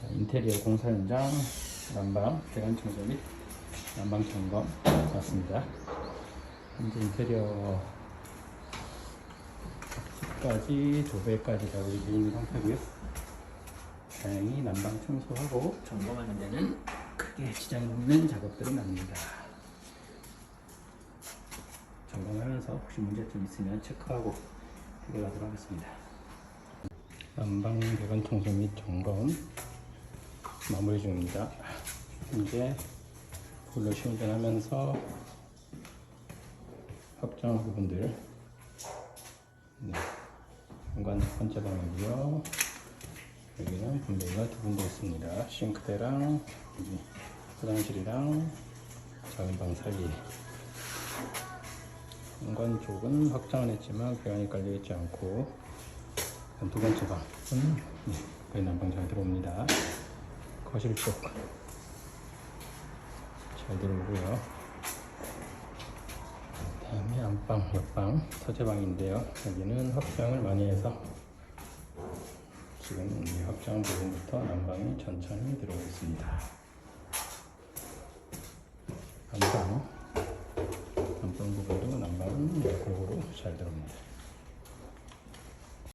자, 인테리어 공사 현장 난방 배관 청소 및 난방 점검 왔습니다. 현재 인테리어 까지 도배까지 다 우리 있는 상태고요. 다행히 난방 청소하고 점검하는 데는 크게 지장이 없는 작업들은 아닙니다. 점검하면서 혹시 문제점 있으면 체크하고 해결하도록 하겠습니다. 난방 배관 청소 및 점검 마무리 중입니다. 현재 볼러 시운전하면서 확장 부분들 네. 공간 첫 번째 방이고요. 여기는 분배가 두 군데 있습니다. 싱크대랑 화장실이랑 작은 방 사이. 공간 쪽은 확장을 했지만 배관이 깔려 있지 않고 두 번째 방은 네, 잘 들어옵니다. 거실 쪽 잘 들어오고요. 다음에 안방, 옆방, 서재방인데요. 여기는 확장을 많이 해서 지금 이 확장 부분부터 난방이 천천히 들어오고 있습니다. 안방, 안방 부분도 난방은 골고루 잘 들어옵니다.